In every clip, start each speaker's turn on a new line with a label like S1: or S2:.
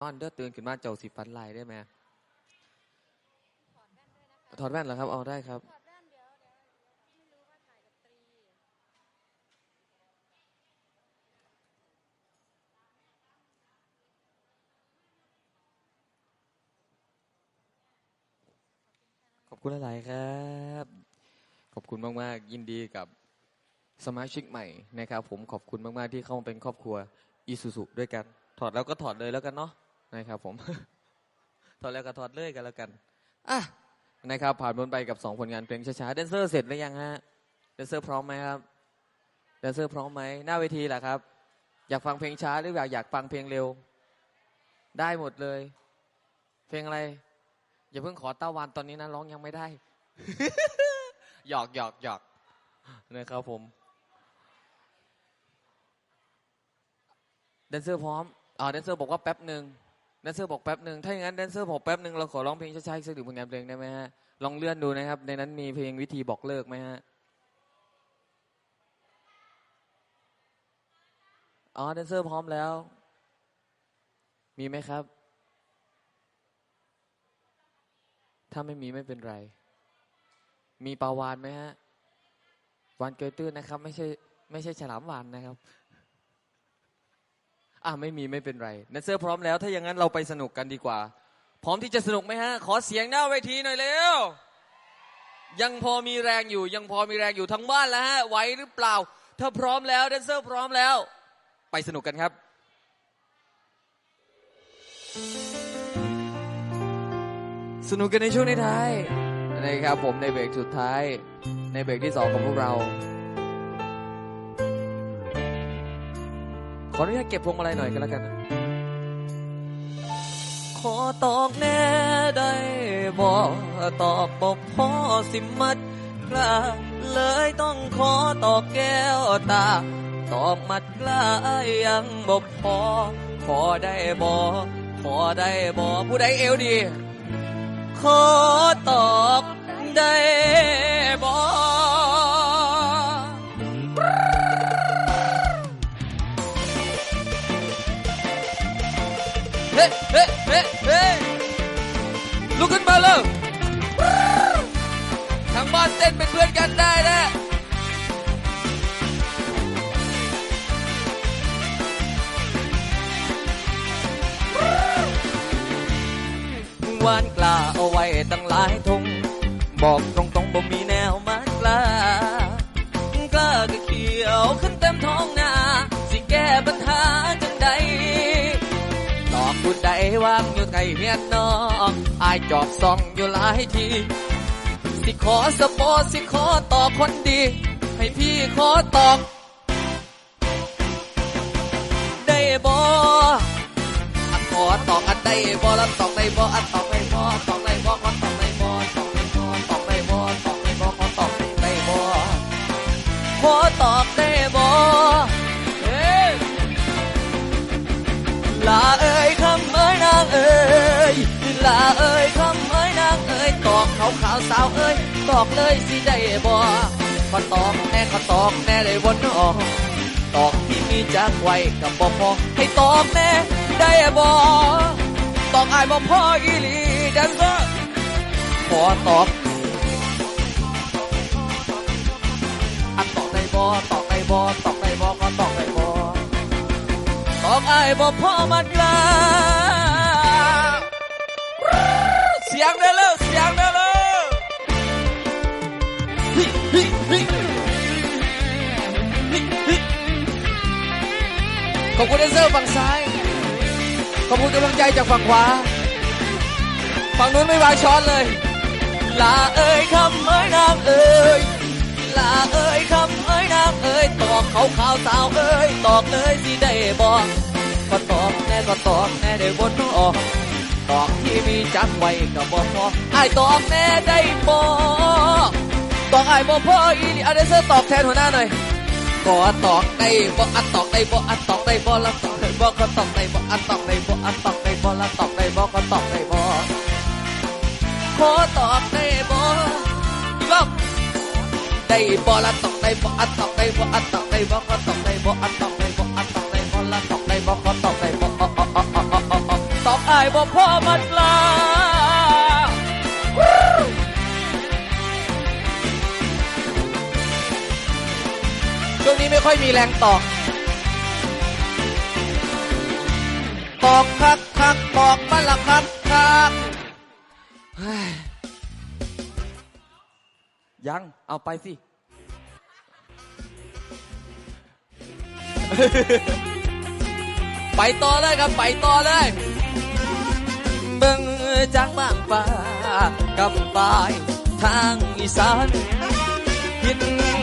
S1: นอนเด้อตื่นขึ้นมาเจ้าสิฟันลายได้ไหมถอดแว่นเหรอครับเอาได้ครับขอบคุณหลาย ๆ ครับ ขอบคุณมาก ๆ ยินดีกับสมาชิกใหม่นะครับ ผมขอบคุณมาก ๆ ที่เข้ามาเป็นครอบครัวอีซูซุด้วยกัน ถอดแล้วก็ถอดเลยแล้วกันเนาะ นะครับผมถอดแล้วก็ถอดเลยกันแล้วกันอะนะครับ ผ่านพ้นไปกับสองผลงานเพลงช้าๆแดนเซอร์เสร็จหรือยังฮะแดนเซอร์พร้อมไหมครับแดนเซอร์พร้อมไหมหน้าเวทีแหละครับ อยากฟังเพลงช้าหรืออยากอยากฟังเพลงเร็ว ได้หมดเลย เพลงอะไร อย่าเพิ่งขอเต้าวันตอนนี้นะร้องยังไม่ได้หยอกหยอกหยอกนะครับผมแดนเซอร์พร้อมอ่าแดนเซอร์บอกว่าแป๊บหนึ่ง นเซอร์บอกแป๊บหนึ่งถ้าอย่างนั้นแดนเซอร์บอกแป๊บหนึ่งเราขอร้องเพลงช้าๆอีกสักหนึ่งผลงานเพลงได้ไหมฮะลองเลื่อนดูนะครับ ในนั้นมีเพลงวิธีบอกเลิกไหมฮะอ๋อแดนเซอร์พร้อมแล้ว มีไหมครับ ถ้าไม่มีไม่เป็นไร มีปลาวานไหมฮะวานเกยตื้นนะครับ ไม่ใช่ไม่ใช่ฉลามวานนะครับ อะไม่มีไม่เป็นไรแดนเซอร์พร้อมแล้ว ถ้าอย่างนั้นเราไปสนุกกันดีกว่า พร้อมที่จะสนุกไหมฮะ ขอเสียงหน้าเวทีหน่อยเร็ว ยังพอมีแรงอยู่ ยังพอมีแรงอยู่ทั้งบ้านแล้วฮะไหวหรือเปล่า ถ้าพร้อมแล้วแดนเซอร์พร้อมแล้ว ไปสนุกกันครับ สนุกกันในช่วงในท้ายนะครับผมในเบรกสุดท้าย ในเบรกที่สองของพวกเรา ออนุญาตเก็บพวงมาลัยหน่อยกันแล้วกัน ขอตอกแน่ได้บอกตอกบอกพ่อสิมัดกล้าเลยต้องขอตอกแก้วตา ตอกมัดกล้ายังบอกพอ ขอได้บอกขอได้บอกผู้ใดเอวดี ขอตอบได้บ่ ฮ้เฮ้เฮ้เฮ้ลุกขึ้นมาเลยทางบ้านเต้นเป็นเพื่อนกันได้นะวานกล้าเอาไว้ตั้งหลายทง บอกตรงๆบ่มีแนวมากล้ากล้าก็เขียวขึ้นเต็มท้อง วางอยู่ไกลเฮียนนองอายจอบซ่องอยู่หลายทีสิขอสปอสิขอตอคนดี ให้พี่ขอตอบได้บ่อันขอตอกอันไดบ่ละตอกได้บ่อันตอกได้บ่ตอกได้บ่าวขาวสาวเอ้ยตอกเลยสิได้บ่ขอตอกแน่ขอตอกแน่ได้บ่น้อตอกที่มีจักไว้กับบ่พอให้ตอกแน่ได้บ่ตอกอายบ่พออีหลีแดนเซอร์ขอตอกอันตอกได้บ่ตอกได้บ่ตอกได้บ่ก็ตอกได้บ่ตอกอายบ่พอมันลาเสียงเด้อเลยเสียงเด้ ขอบคุณแดนเซอร์ฝั่งซ้าย ขอบคุณกำลังใจจากฝั่งขวา ฝั่งนู้นไม่วางช้อนเลย ลาเอ้ยคำเอ้ยนางเอ้ย ลาเอ้ยคำเอ้ยนางเอ้ย ตอกเขาขาวสาวเอ้ย ตอกเลยสิได้บอกก็ตอกแน่ก็ตอกแน่ได้บนออกตอกที่มีจักไว้กับบ่พอไอ้ตอกแน่ได้บอก ตอกไอ้บ่พออีนี่เอาแดนเซอร์ตอกแทนหัวหน้าหน่อยก็ตอกได้บ่อัดตอกได้บ่อัดตอกได้บ่ละตอกได้บ่ก็ตอกได้บ่อัดตอกได้บ่อัดตอกได้บ่ละตอกได้บ่ก็ตอกได้บ่ขอตอกได้บ่อีกได้บ่ละตอกได้บ่อัดตอกได้บ่อัดตอกได้บ่ก็ตอกได้บ่อัดตอกได้บ่อัดตอกได้บ่ละตอกได้บ่ก็ตอกได้บ่ตอกไอายบ่พ่อมัดลาช่วงนี้ ไม่ค่อยมีแรงตอก ตอกคักคักตอกมันละคักคักเฮ้ยยังเอาไปสิไปต่อเลยครับไปต่อเลยเบิ่งจากบางฟ้ากำปายทางอีสานกิน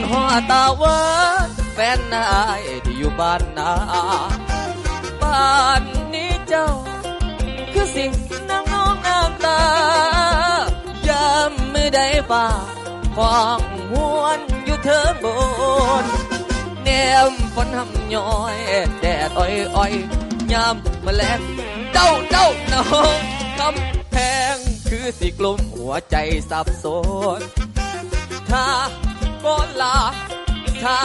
S1: หัวตาหวาน แฟนนายที่อยู่บ้านนาบ้านนี้เจ้า คือสิ่งนั่งน้องน้ำตายามไม่ได้ป่าฟองหวนอยู่เทิงบนแนมฝนหำย้อยแดดอ้อยอ้อยยามาแลงเจ้าเจ้าน้องคำแพงคือสิกลุ่มหัวใจสับสนถ้าก็ลาถ้า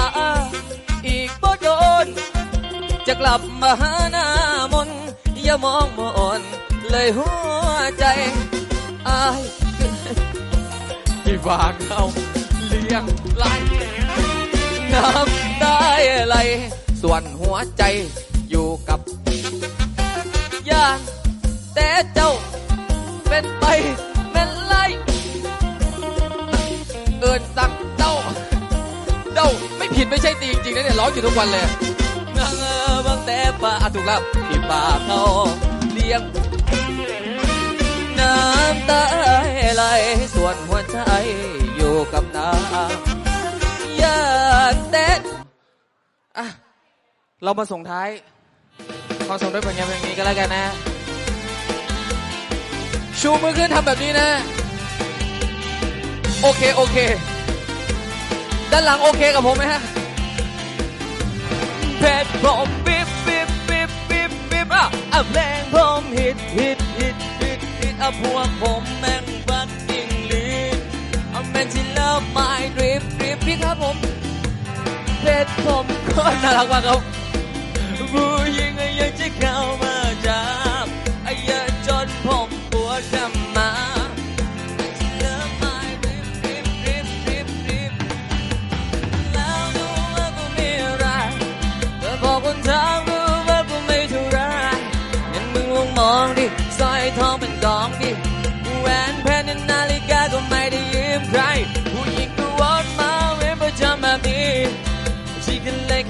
S1: จะกลับมาหาหน้ามนอย่ามองมนเลยหัวใจอายที่ฝากเอาเลี้ยงไหลน้ำได้ไหลส่วนหัวใจอยู่กับยานแต่เจ้าเป็นไปเป็นไรเอินสักเจ้าเจ้าไม่ผิดไม่ใช่ตีจริงๆนะเนี่ยร้องอยู่ทุกวันเลย แต่ป่าถูกล้วที่ป่าเขาเลี้ยง น้ำตาไหลส่วนหัวใจอยู่กับน้ำอยากเต้นอะเรามาส่งท้ายขอส่งด้วยผลงานเพลงนี้ก็แล้วกันนะ ชูมือขึ้นทำแบบนี้นะ โอเค โอเค ด้านหลังโอเคกับผมไหมฮะ เพชรผมปิ๊บปิ๊บปิ๊บปิ๊บปิ๊บอะอะเพลงผมฮิตฮิตฮิตฮิตฮิตอะพวกผมแม่งบัดกิ้งลีอะแมนที่เลิฟไม่ดริฟดริฟพี่ครับผมเพชรผมก็น่ารักมากครับผู้หญิงยังจะเข้ามา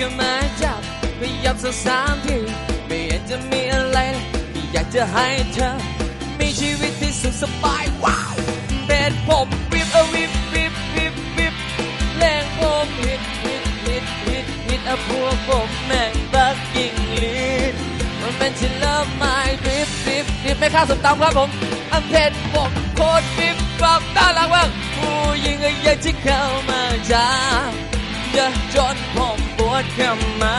S1: กันเลยเข้ามาจับขยับสักสามทีไม่เห็นจะมีอะไรเลยที่อยากจะให้เธอ มีชีวิตที่สุขสบายว้าวเป็นผมวิบเอวิบวิบวิบวิบแรงผมฮิตฮิตฮิตฮิตฮิตอะพวกผมแม่งบักกิ้งลีดมันเป็นที่เลิฟไม้ริบริบริบไม่ค่าสมตำครับผมอันเพชรผมโคตรวิบวับน่ารักมากผู้หญิงอยากจะเข้ามาจ้า อย่าจนผมปวดเข้ามา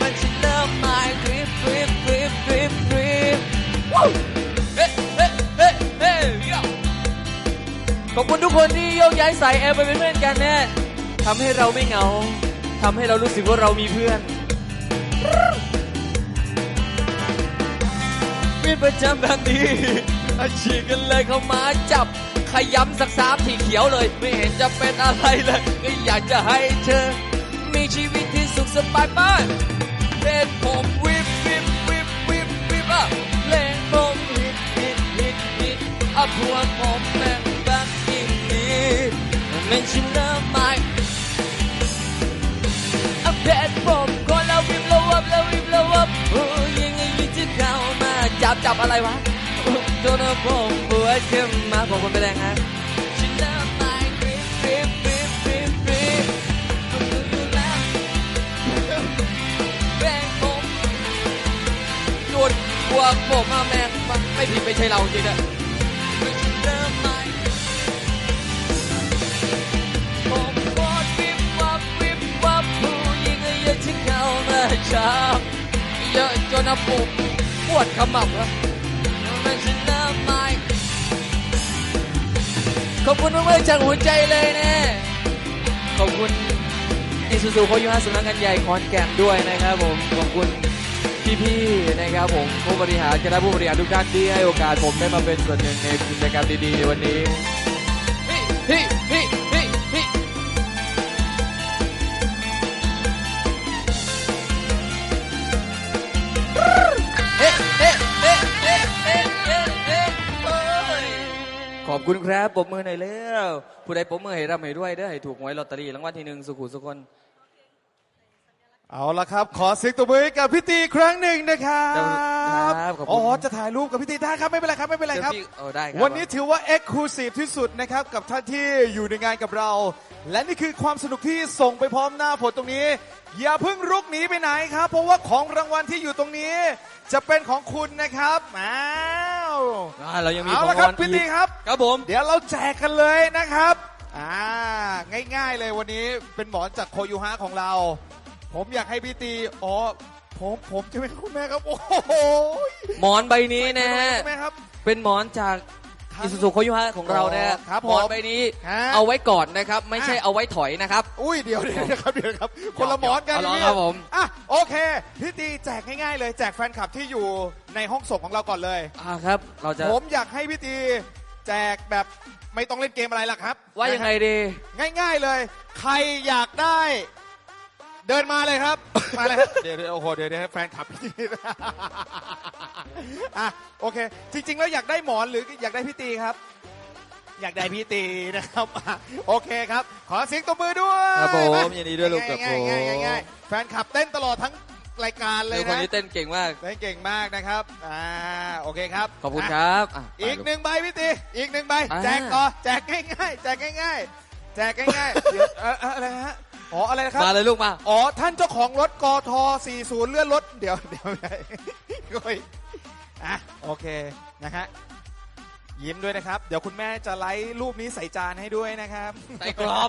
S1: มันที่เลิฟไม้ริบริบริบริบริบว้าวเฮ้เฮ้เฮ้เฮ้ขอบคุณทุกคนที่โยกย้ายสายแอร์ไปเป็นเพื่อนกันแนะทำให้เราไม่เหงาทำให้เรารู้สึกว่าเรามีเพื่อนเป็นประจำแบบนี้อาชีพกันเลยเข้ามาจับ ขย้ำสักสามทีเขียวเลย ไม่เห็นจะเป็นอะไรเลย ก็อยากจะให้เธอ มีชีวิตที่สุขสบายบ้านเป็นผมวิบวิบวิบวิบวิบอะเพลงผมฮิตฮิตฮิตฮิตอะพวกผมแม่งบักกิ้งดีมันชินเนอร์ไมอะเพชรผมคนละวิบละวับละวิบละวับโอ้ยังไงยิ่งจะเข้ามาจับจับอะไรวะ โดนผมปวดขึ้นมาบอกคนไปแรงฮะชินเนอร์ไมกริปกริปกริปกริปกริปต้องดูอยู่แล้วแม่งผมหยุดพวกผมอะแม่งมันไม่ผิดไม่ใช่เราจริงอะเริ่มใหม่ผมโคตรวิบวับวิบวับผู้หญิงก็ยังที่เข้ามาช้าเยอะจนอะผมปวดขมับแล้ว ขอบคุณมากๆจากหัวใจเลยนะ ขอบคุณอิซูซูโคยูฮาสำนักงานใหญ่ขอนแก่นด้วยนะครับผม ขอบคุณพี่ๆนะครับผมผู้บริหารคณะผู้บริหารทุกท่านที่ให้โอกาสผมได้มาเป็นส่วนหนึ่งในกิจกรรมดีๆในวันนี้ ฮิฮิฮิ คุณครับปรบมือหน่อยแล้วผู้ใดปรบมือให้ร่ำให้ด้วยเด้อให้ถูกหวยลอตเตอรี่รางวัลที่หนึ่งสุขุสุคน
S2: เอาละครับ ขอเสียงตบมือให้กับพี่ตีอีกครั้งหนึ่งนะครับ
S1: ครับขอบคุณ
S2: อ๋อจะถ่ายรูปกับพี่ตีได้ครับไม่เป็นไรครับไม่เป็นไรครับ
S1: เดี๋ยวพี่เอาได้ครับ
S2: วันนี้ถือว่า Exclusive ที่สุดนะครับ กับท่านที่อยู่ในงานกับเรา และนี่คือความสนุกที่ส่งไปพร้อมหน้าผลตรงนี้ อย่าเพิ่งรุกหนีไปไหนครับ เพราะว่าของรางวัลที่อยู่ตรงนี้ จะเป็นของคุณนะครับอ้าว
S1: อ่าเรายังมี
S2: เอา
S1: ของ
S2: ละครับ
S1: รางวัล
S2: พี่
S1: อี
S2: ตี
S1: ก
S2: ครับ
S1: ครับผม
S2: เดี๋ยวเราแจกกันเลยนะครับ อ่า ง่ายๆเลยวันนี้เป็นหมอนจากโคยูฮะของเรา ผมอยากให้พี่ตีอ๋อผมผมจะเป็นคุณแม่ครับโอ้โห
S1: หมอนใบนี้นะฮะ
S2: ใช่ไหมครับ
S1: เป็นหมอนจาก
S2: ครับ
S1: อิสุสุโคยุฮะของเรานะฮะ
S2: ครับ
S1: หมอน
S2: ผม
S1: ใบนี้
S2: ฮะ
S1: เอาไว้ก่อนนะครับ ไม่ใช่
S2: อะ
S1: เอาไว้ถอยนะครับ
S2: อุ้ยเดี๋ยวเดี๋ยวนะครับเดี๋ยวนะครับ คนละหมอนกัน
S1: เอาลอง
S2: พี่
S1: ครับผม
S2: อะโอเคพี่ตีแจกง่ายๆเลย แจกแฟนคลับที่อยู่ในห้องส่งของเราก่อนเลย
S1: อ่าครับ เราจะ
S2: ผมอยากให้พี่ตีแจกแบบไม่ต้องเล่นเกมอะไรล่ะครับ
S1: ว่ายังไงดี
S2: ง่าย ๆเลย ใครอยากได้ เดินมาเลยครับ มาเลยครับเดี๋ยวเดี๋ยวโอ้โหเดี๋ยวเดี๋ยวให้แฟนขับพี่อะโอเค จริง ๆ แล้วอยากได้หมอนหรืออยากได้พี่ตีครับ อยากได้พี่ตีนะครับอะโอเคครับ ขอเสียงตบมือด้วย
S1: ครับผม
S2: มา
S1: ยินดีด้วยลูกครับ
S2: ง่ายๆง่ายๆ
S1: ผม
S2: ง่ายๆแฟนขับเต้นตลอดทั้งรายการเล
S1: เดี๋
S2: ย
S1: ยวคน
S2: นะ
S1: นี้เต้นเก่งมาก
S2: เต้นเก่งมากนะครับอ่าโอเคครับ
S1: ขอบคุณะครับอะไป
S2: อีก
S1: ลู
S2: หนึ่งใบพี่ตีอีกหนึ่งใบ
S1: อ่า
S2: แจกต่อแจกง่ายๆแจกง่ายๆแจกง่ายๆเดี๋ยวเอ่อเอ่ออะไรฮะ อ๋ออะไรนะครับ
S1: มาเลยลูกมา
S2: อ๋อ ท่านเจ้าของรถกท40 เลื่อนรถ เดี๋ยวเดี๋ยวไม่โอ้ยอะโอเคนะฮะ ยิ้มด้วยนะครับ เดี๋ยวคุณแม่จะไลค์รูปนี้ใส่จานให้ด้วยนะครับ
S1: ใส่กรอบ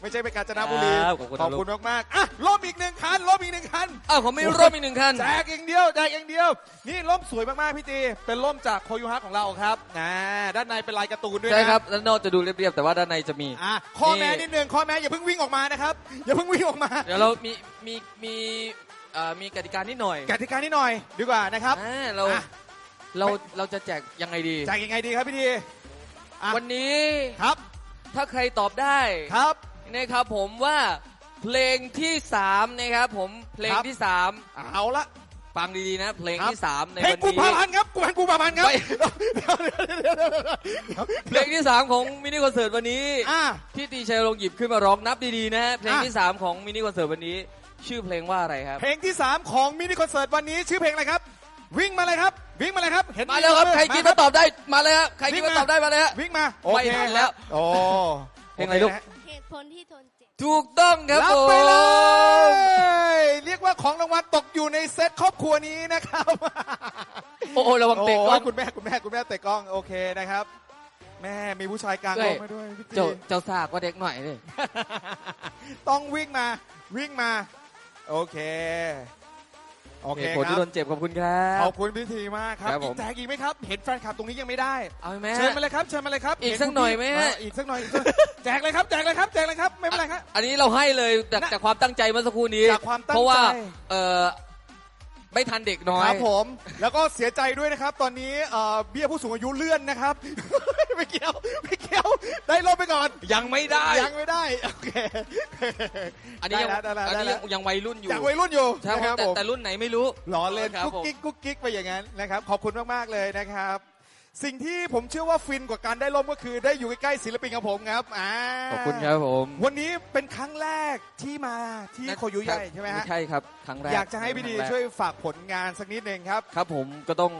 S2: ไม่ใช่ไปกาญจนบุรี
S1: ครับขอบคุณ
S2: ขอบ
S1: นะลูก
S2: คุณมากๆอะร่มอีกหนึ่งคันร่มอีกหนึ่งคัน
S1: อ้าวผมมีร่มอีกหนึ่งคัน
S2: แจกอย่างเดียวแจกอย่างเดียว นี่ร่มสวยมากๆพี่ตีเป็นร่มจากโคยูฮะของเราครับนะด้านในเป็นลายการ์ตูนด้วยนะ
S1: ใช่ครับด้านนอกจะดูเรียบๆ แต่ว่าด้านในจะมี
S2: อะข้อแม้
S1: นี่
S2: นิดนึงข้อแม้อย่าเพิ่งวิ่งออกมานะครับ อย่าเพิ่งวิ่งออกมา
S1: เดี๋ยวเรามีมีมีเอ่อมีกติกานิดหน่อย
S2: กติกานิดหน่อยดีกว่านะครับ
S1: อ่าเรา
S2: อะ
S1: เราเราจะแจกยังไงดี
S2: แจกยังไงดีครับพี่ตีอะ
S1: วันนี้
S2: ครับ
S1: ถ้าใครตอบได้
S2: ครับ
S1: นะครับผมว่าเพลงที่สามนะครับผมเพลง
S2: ครับ
S1: ที่สาม
S2: เอาละ
S1: ฟังดีๆนะ เพลง
S2: ครับ
S1: ที่สามใน
S2: เพลง
S1: วัน
S2: กู
S1: นี้
S2: พาพันธ์ครับกูพันธ์กูพาพันธ์ครับ
S1: ไม่
S2: เดี๋ยวเดี๋ยวเดี๋ยวเดี๋ยวเดี๋ยว
S1: เพลงที่สามของมินิคอนเสิร์ตวันนี้
S2: อะ
S1: ที่ตีชัยลงหยิบขึ้นมาร้องนับดีๆนะเพลง
S2: อะ
S1: ที่สามของมินิคอนเสิร์ตวันนี้ ชื่อเพลงว่าอะไรครับ
S2: เพลงที่ 3 ของมินิคอนเสิร์ตวันนี้ชื่อเพลงอะไรครับ วิ่งมาเลยครับ วิ่งมาเลยครับ เห็น
S1: มาแล้วครับ ใครคิดว่าตอบได้มาเลยครับใคร
S2: วิ่
S1: คิด
S2: ง
S1: ว่า
S2: มา
S1: ตอบได้มาเลยฮะ
S2: วิ่งมา
S1: ไม่ทันแล้ว
S2: โอ้
S1: เพลงอะไรลูก
S2: โคนฮ
S3: เหตุผลที่ทนเจ็บ
S1: ถูกต้องครับ
S2: รับ
S1: ผม
S2: ไปเลย เรียกว่าของรางวัลตกอยู่ในเซตครอบครัวนี้นะครับ
S1: โอ้โหระวังเตะกล้อง
S2: โยคุณแม่คุณแม่คุณแม่เตะกล้องโอเคนะครับ แม่มีผู้ชายกลาง
S1: เอ้
S2: ร่
S1: ย
S2: มมาด้วยพี่ตี
S1: เจ้าเจ้าซากว่าเด็กหน่อยเลย
S2: ต้องวิ่งมาวิ่งมา โอเค โอเค
S1: เหตุผล
S2: ค
S1: ที่
S2: รั
S1: โด
S2: บ
S1: นเจ็บขอบคุณครับ
S2: ขอบคุณพี่ทีมากครับ
S1: ครับผ
S2: อี
S1: ม
S2: กแจกอีกไหมครับ เห็นแฟนคลับตรงนี้ยังไม่ได้
S1: เอาไหม
S2: เชิญมาเลยครับ เชิญมาเลยครับ
S1: อีก
S2: เสั
S1: กหน่อยไหมฮะ
S2: เอีกสักหน่อยอีกสักแจกเลยครับ แจกเลยครับ แจกเลยครับ ไม่เป็นไรครับ
S1: อันนี้เราให้เลยจาก
S2: นะ
S1: จากความตั้งใจเมื่อสักครู่นี้
S2: จากความตั้งใจ
S1: เพราะว่าเออ ไม่ทันเด็กน้อย
S2: ครับผม แล้วก็เสียใจด้วยนะครับ ตอนนี้เอ่อเบี้ยผู้สูงอายุเลื่อนนะครับ ไม่เกี่ยวไม่เกี่ยวได้ลบไปก่อน
S1: ยังไม่ได้
S2: ยังไม่ได้โอเค
S1: อันนี้ยัง
S2: ได้แล้วได้แล้ว
S1: อันนี้
S2: ได้
S1: ยัง
S2: แล้ว
S1: ยังวัยรุ่นอยู่
S2: จากวัยรุ่นอยู่
S1: ใช่
S2: นะ
S1: ค
S2: ค
S1: รั
S2: รั
S1: บบแต่
S2: ผม
S1: แต่รุ่นไหนไม่รู้
S2: ล้อเล่น
S1: ครับ
S2: กุ๊ก
S1: ผม
S2: กิ๊กกุ๊กกิ๊กไปอย่างนั้นนะครับ ขอบคุณมากๆเลยนะครับ สิ่งที่ผมเชื่อว่าฟินกว่าการได้ร่มก็คือได้อยู่ใกล้ๆศิลปินของผมครับอ่า
S1: ขอบคุณครับผม
S2: วันนี้เป็นครั้งแรกที่มาที่โคยุใหญ่ใช่ไหมฮะ
S1: ใช่ครับครั้งแรก
S2: อยากจะให้พี่ดี
S1: ครั้งแรก
S2: ช่วยฝากผลงานสักนิดหนึ่งครับ
S1: ครับผมก็ต้อง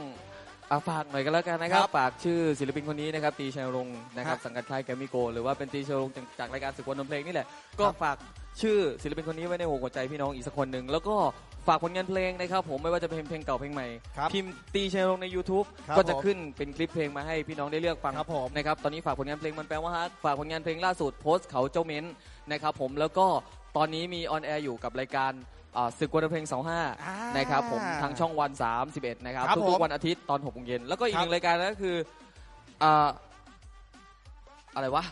S1: อาฝากหน่อยกันแล้วกันนะครับ
S2: ครับ
S1: ฝากชื่อศิลปินคนนี้นะครับตีชัยรงค์นะครับ
S2: ครับ
S1: สังกัดค่ายแกรมมิโก หรือว่าเป็นตีชัยรงค์จากจากรายการศึกวันดนเพลงนี่แหละก็
S2: ครับ
S1: ฝากชื่อศิลปินคนนี้ไว้ในหัวใจพี่น้องอีกสักคนหนึ่งแล้วก็ ฝากผลงานเพลงนะครับผมไม่ว่าจะเป็นเพลงเก่าเพลงใหม่
S2: ครับ
S1: พิมพ์ตีชัยรงค์ใน YouTube
S2: ครับ
S1: ก็จะ
S2: ผม
S1: ขึ้นเป็นคลิปเพลงมาให้พี่น้องได้เลือกฟัง
S2: ครับผม
S1: นะครับตอนนี้ฝากผลงานเพลงมันแปลว่าฮักฝากผลงานเพลงล่าสุดโพสต์เขาเจ้าเม้นนะครับผมแล้วก็ตอนนี้มีออนแอร์อยู่กับรายการอ่าศึกวันดนเพลง
S2: อ่า
S1: 25 นะครับผมทางช่องวัน 31 นะครับ
S2: ครับ
S1: ทุ
S2: ผ
S1: ก
S2: ม
S1: ๆวันอาทิตย์ตอน6โมงเย็นแล้วก็อีก
S2: ครั
S1: ห
S2: บ
S1: นึ่งรายการก็คืออ่าอะไรวะ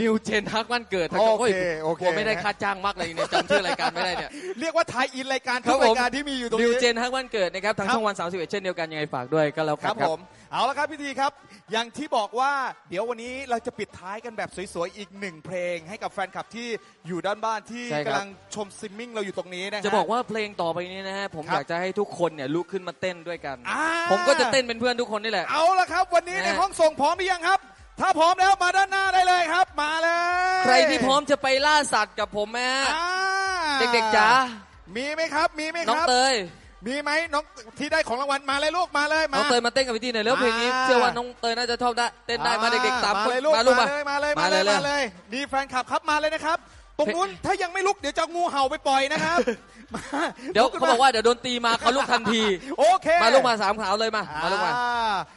S1: นิวเจนฮักวันเกิดทั้ง
S2: โอเคโอเค
S1: กลัวไม่ได้ค่าจ้างมากเลยเนี่ยจำชื่อรายการไม่ได้เนี่ย
S2: เรียกว่าไทยอินรายการ
S1: ครั
S2: ทุ
S1: บ
S2: ก
S1: ผม
S2: รายการที่มีอยู่ตรง
S1: นิว
S2: นี้
S1: เจนฮักวันเกิดนะครับทาง
S2: ครับ
S1: ช่องวัน31เช่นเดียวกันยังไงฝากด้วยก็แล้ว
S2: ค
S1: กั
S2: รั
S1: น
S2: บ
S1: ครับ
S2: ผมเอาละครับพี่ทีครับ อย่างที่บอกว่าเดี๋ยววันนี้เราจะปิดท้ายกันแบบสวยๆอีกหนึ่งเพลง ให้กับแฟนคลับที่อยู่ด้านบ้านที่
S1: ใช่ครับ
S2: กำลังชมซิมมิ่งเราอยู่ตรงนี้นะฮะ
S1: จะบอกว่าเพลงต่อไปนี้นะฮะผม
S2: ครับ
S1: อยากจะให้ทุกคนเนี่ยลุกขึ้นมาเต้นด้วยกัน
S2: อ่า
S1: ผมก็จะเต้นเป็นเพื่อนทุกคนนี่แหละ
S2: เอาละครับ วันนี้
S1: นะ
S2: ในห้องส่งพร้อมหรือยังครับ ถ้าพร้อมแล้วมาด้านหน้าได้เลยครับ มาเลย
S1: ใครที่พร้อมจะไปล่าสัตว์กับผมแม่
S2: อ่า
S1: เด็กๆจ๋า
S2: มีไหมครับ มีไหม
S1: น้
S2: ค
S1: อง
S2: รับ
S1: เตย
S2: มีไหมน้องที่ได้ของรางวัลมาเลยลูกมาเลยมา
S1: น้องเตยมาเต้นกับพี่ทีหน่อยแล้วเพลงนี้
S2: มา
S1: เชื่อว่าน้องเตยน่าจะชอบได้เต้นได้มาเด็กๆสามคน
S2: เลยลูก
S1: มาลูก
S2: มา
S1: มา
S2: เลยมาเลย
S1: มา
S2: มา
S1: เล
S2: เลยย
S1: เลย
S2: มาเลยนี่แฟนคลับครับมาเลยนะครับ ตรงนู้นถ้ายังไม่ลุกเดี๋ยวจะเอางูเห่าไปปล่อยนะครับมา
S1: เดี๋ยว
S2: ลุขึ้น
S1: เขาบอกว่าเดี๋ยวโดนตีมาเขาลุกทันที
S2: โอเค
S1: มาลูกมาสามขาวเลยมามาลูกมา
S2: อ่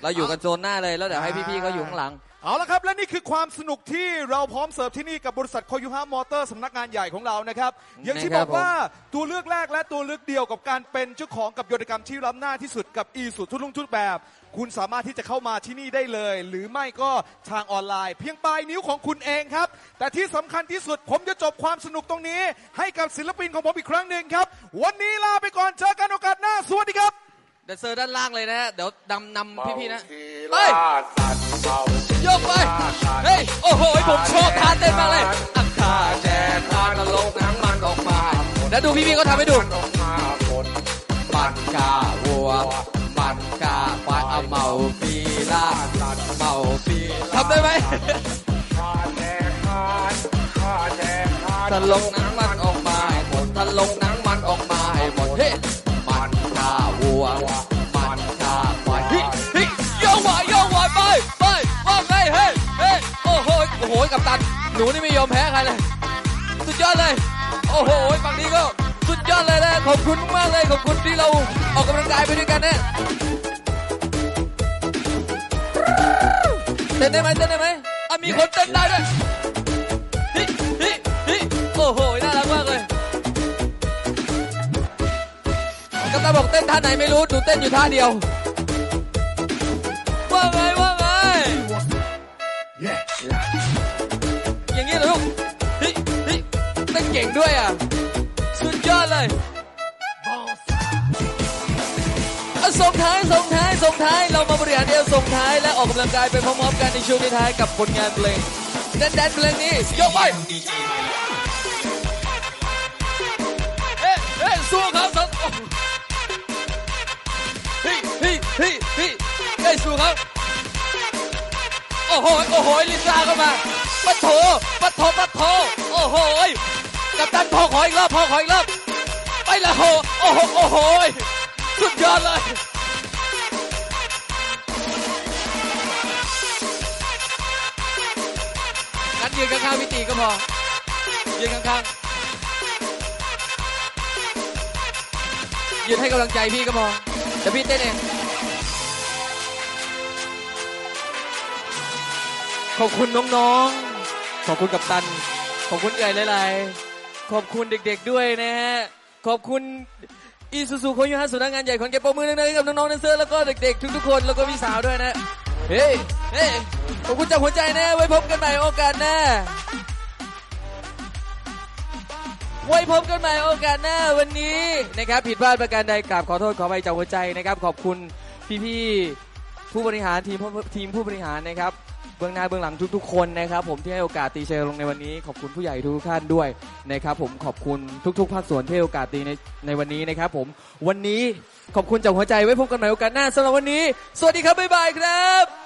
S1: เราอยู่กันโซนหน้าเลยแล้วเดี๋ยวให้พี่ๆเขาอยู่ข้างหลัง
S2: เอาละครับ และนี่คือความสนุกที่เราพร้อมเสิร์ฟที่นี่กับบริษัทโคยูฮามอเตอร์สำนักงานใหญ่ของเรานะครับ อย่างที่
S1: นะ
S2: บ
S1: ครั
S2: อบกว่าตัวเลือกแรกและตัวเลือกเดียวกับการเป็นเจ้าของกับยนตกรรมที่ล้ำหน้าที่สุดกับอีสุทุกลุงทุกแบบ คุณสามารถที่จะเข้ามาที่นี่ได้เลย หรือไม่ก็ทางออนไลน์ เพียงปลายนิ้วของคุณเองครับ แต่ที่สำคัญที่สุดผมจะจบความสนุกตรงนี้ ให้กับศิลปินของผมอีกครั้งหนึ่งครับ วันนี้ลาไปก่อนเจอกันโอกาสหน้าสวัสดีครับ
S1: เดนเซอร์ด้านล่างเลยนะฮะเดี๋ยวดำนำพี่ๆนะ
S4: เฮ้
S1: เฮ้
S4: ย
S1: ยยกไปเฮ้ยโอ้โหผมชอบทานเต้นมากเลยอักคาแจกทานกันลงน้ำมันออกมาแล้วดูพี่ๆเขาทำให้ดูมันกาวัวมันกาควายเอาเมาปีลาเมาปีทำได้ไหมถ้าลงน้ำมันออกมาให้หมดถ้าลงน้ำ นหนูนี่ไม่ยอมแพ้ใครเลย สุดยอดเลย โอ้โหฝั่งนี้ก็สุดยอดเลยนะขอบคุณมากเลยขอบคุณที่เราออกกำลังกายไปด้วยกันนะเต้นได้ไหมเต้นได้ไหมอะมีคนเต้นได้ด้วยฮิฮิฮิโอ้โหน่ารักมากเลยกัปตันบอกเต้นท่าไหนไม่รู้หนูเต้นอยู่ท่าเดียวว่าไงว ด้วยอะ สุดยอดเลยอะส่งท้ายส่งท้ายส่งท้าย เรามาบริหารเอวส่งท้าย และออกกำลังกายไปพร้อมๆกันในช่วงท้ายกับผลงานเพลงแดนแดนเพลงนี้ยกไปเอ๊ะเอ๊ะสู้เขาสองเฮ้ยเฮ้ยเฮ้ยเฮ้ยเฮ้ยสู้เขาโอ้โหโอ้โหลิซ่าเข้ามาปะโถปะโถปะโถโอ้โห กับตันพอขออีกรอบพอขออีกรอบไปละโหโอ้โหโอ้โหสุดยอดเลยงั้นยืนข้างๆพี่ตีก็พอยืนข้างๆยืนให้กำลังใจพี่ก็พอเดี๋ยวพี่เต้นเองขอบคุณน้องๆ ขอบคุณกับตัน ขอบคุณใหญ่หลายๆ ขอบคุณเด็กๆด้วยนะฮะ ขอบคุณอีซูซูโคยูฮะสุนักงานใหญ่ของเก็บปรบมือหนึงๆกับน้องๆแดนเซอร์แล้วก็เด็กๆทุกๆคนแล้วก็พี่สาวด้วยนะ เฮ้ย เฮ้ย ขอบคุณจากหัวใจนะ ไว้พบกันใหม่โอกาสหน้า ไว้พบกันใหม่โอกาสหน้าวันนี้นะครับผิดพลาดประการใดกราบขอโทษขออภัยจากหัวใจนะครับ ขอบคุณพี่ๆผู้บริหารทีมผู้ทีมผู้บริหารนะครับ บื้องหน้าเบื้องหลังทุก ๆ คนนะครับผมที่ให้โอกาสตีเชลลงในวันนี้ ขอบคุณผู้ใหญ่ทุกท่านด้วยนะครับผมขอบคุณทุก ๆ ภาคส่วนที่ให้โอกาสตีในในวันนี้นะครับผมวันนี้ขอบคุณจากหัวใจไว้พบกันใหม่โอกาสหน้าสำหรับวันนี้ สวัสดีครับบ๊ายบายครับ